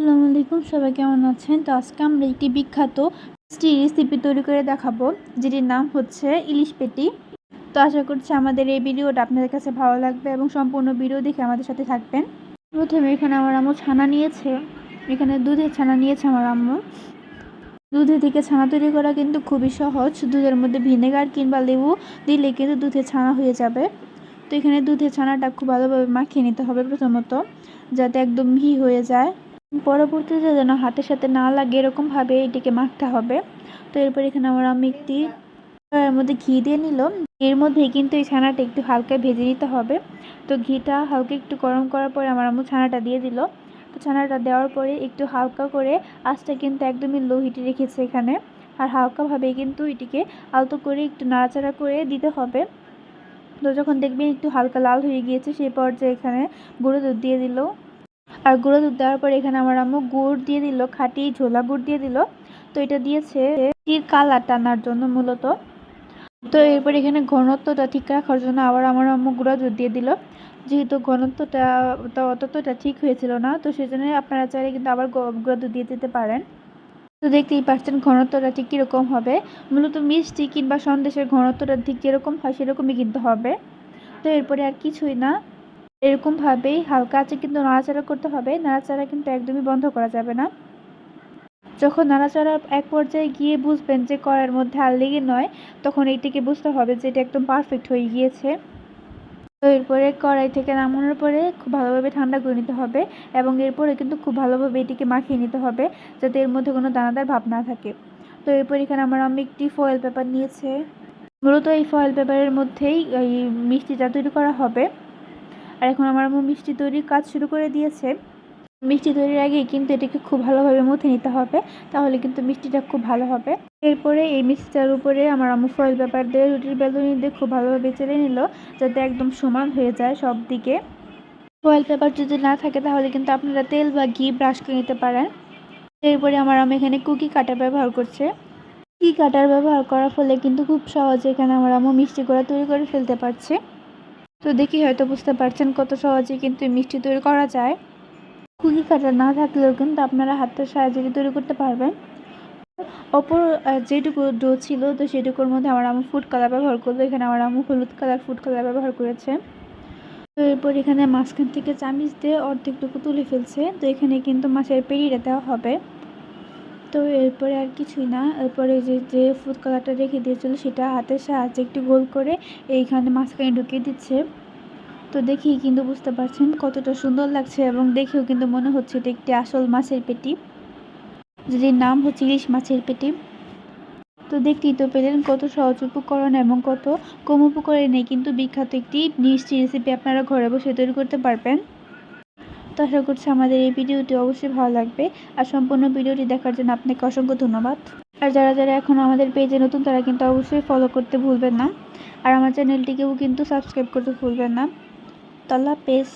আসসালামু আলাইকুম, সবাই কেমন আছেন? তো আজকে আমরা একটি বিখ্যাত মিষ্টি রেসিপি তৈরি করে দেখাবো, যেটির নাম হচ্ছে ইলিশ পেটি। তো আশা করছি আমাদের এই ভিডিওটা আপনাদের কাছে ভালো লাগবে এবং সম্পূর্ণ ভিডিও দেখে আমাদের সাথে থাকবেন। প্রথমে এখানে আমার আম্মু ছানা নিয়েছে, এখানে দুধের ছানা নিয়েছে আমার আম্মু। দুধে থেকে ছানা তৈরি করা কিন্তু খুবই সহজ, দুধের মধ্যে ভিনেগার কিংবা লেবু দিলে কিন্তু দুধের ছানা হয়ে যাবে। তো এখানে দুধের ছানাটা খুব ভালোভাবে মাখিয়ে নিতে হবে প্রথমত, যাতে একদম মিহি হয়ে যায়। পরবর্তীতে যেন হাতের সাথে না লাগে এরকমভাবে এটিকে মাখতে হবে। তো এরপর এখানে আমার আমি একটি কড়াইয়ের মধ্যে ঘি দিয়ে নিল এর মধ্যে কিন্তু এই ছানাটা একটু হালকা ভেজে নিতে হবে। তো ঘিটা হালকা একটু গরম করার পরে আমার আম্মু ছানাটা দিয়ে দিল। তো ছানাটা দেওয়ার পরে একটু হালকা করে আঁচটা কিন্তু একদমই লো হিটে রেখেছে এখানে। আর হালকাভাবে কিন্তু এটিকে আলতো করে একটু নাড়াচাড়া করে দিতে হবে। তো যখন দেখবেন একটু হালকা লাল হয়ে গিয়েছে সেই পর্যায়ে এখানে গুঁড়ো দুধ দিয়ে দিল। আর গুঁড়ো দুধ দেওয়ার পর এখানে আমার আম্মু গুড় দিয়ে দিল, খাঁটি ঝোলা গুড় দিয়ে দিল। তো এটা দিয়েছে কালার টানার জন্য মূলত। তো এরপর এখানে ঘনত্বটা ঠিক রাখার জন্য আবার আমার আম্মু গুঁড়ো দুধ দিয়ে দিল। যেহেতু ঘনত্বটা অতটা ঠিক হয়েছিল না, তো সেজন্য আপনারা চাইলে কিন্তু আবার গুঁড়ো দুধ দিয়ে দিতে পারেন। তো দেখতেই পাচ্ছেন ঘনত্বটা ঠিক কীরকম হবে। মূলত মিষ্টি কিংবা সন্দেশের ঘনত্বটা ঠিক যেরকম হয় সেরকমই কিন্তু হবে। তো এরপরে আর কিছুই না। এরকমভাবেই হালকা আছে কিন্তু নাড়াচাড়া করতে হবে। নাড়াচাড়া কিন্তু একদমই বন্ধ করা যাবে না। যখন নাড়াচাড়া এক পর্যায়ে গিয়ে বুঝবেন যে কড়াইয়ের মধ্যে আর লেগে নয়, তখন এইটিকে বুঝতে হবে যে এটা একদম পারফেক্ট হয়ে গিয়েছে। তো এরপরে কড়াই থেকে নামানোর পরে খুব ভালোভাবে ঠান্ডা করে নিতে হবে এবং এরপরে কিন্তু খুব ভালোভাবে এটিকে মাখিয়ে নিতে হবে যাতে এর মধ্যে কোনো দানাদার ভাব না থাকে। তো এরপর এখানে আমার আমি একটি ফয়েল পেপার নিয়েছে। মূলত এই ফয়েল পেপারের মধ্যেই এই মিষ্টিটা তৈরি করা হবে। আর এখন আমার আম্মু মিষ্টি তৈরির কাজ শুরু করে দিয়েছে। মিষ্টি তৈরির আগে কিন্তু এটাকে খুব ভালোভাবে মুথে নিতে হবে, তাহলে কিন্তু মিষ্টিটা খুব ভালো হবে। এরপরে এই মিষ্টিটার উপরে আমার আম্মু ফয়েল পেপার দিয়ে, রুটির বেলুনি দিয়ে খুব ভালোভাবে চেলে নিল, যাতে একদম সমান হয়ে যায় সব দিকে ফয়েল পেপার যদি না থাকে তাহলে কিন্তু আপনারা তেল বা ঘি ব্রাশ করে নিতে পারেন। এরপরে আমার আম্মু এখানে কুকি কাটার ব্যবহার করছে। কুকি কাটার ব্যবহার করার ফলে কিন্তু খুব সহজে এখানে আমার আম্মু মিষ্টি করে তৈরি করে ফেলতে পারছে। তো দেখি হয়তো বুঝতে পারছেন কত সহজে কিন্তু মিষ্টি তৈরি করা যায়। কুকি কাটার না থাকলেও কিন্তু আপনারা হাতের সাহায্যে তৈরি করতে পারবেন। অপর যেটুকু ডো ছিল, তো সেটুকুর মধ্যে আমার আমু ফুড কালার ব্যবহার করল। এখানে আমার আমু হলুদ কালার ফুড কালার ব্যবহার করেছে। তো এরপর এখানে মাঝখান থেকে চামিচ দিয়ে অর্ধেকটুকু তুলে ফেলছে। তো এখানে কিন্তু মাছের পেরিটা দেওয়া হবে। তো এরপরে আর কিছুই না। এরপরে যে যে ফুড কালারটা রেখে দিয়েছিল সেটা হাতের সাহায্যে একটু গোল করে এইখানে মাঝখানে ঢুকিয়ে দিচ্ছে। তো দেখেই কিন্তু বুঝতে পারছেন কতটা সুন্দর লাগছে এবং দেখেও কিন্তু মনে হচ্ছে এটা একটি আসল মাছের পেটি। যেটির নাম হচ্ছে ইলিশ মাছের পেটি। তো দেখতেই তো পেলেন কত সহজ উপকরণ এবং কত কম উপকরণে কিন্তু বিখ্যাত একটি মিষ্টি রেসিপি আপনারা ঘরে বসে তৈরি করতে পারবেন। তো আশা করছি আমাদের এই ভিডিওটি অবশ্যই ভালো লাগবে। আর সম্পূর্ণ ভিডিওটি দেখার জন্য আপনাকে অসংখ্য ধন্যবাদ। আর যারা যারা এখন আমাদের পেজে নতুন, তারা কিন্তু অবশ্যই ফলো করতে ভুলবেন না। আর আমার চ্যানেলটিকেও কিন্তু সাবস্ক্রাইব করতে ভুলবেন না। তল্লা হাফেজ।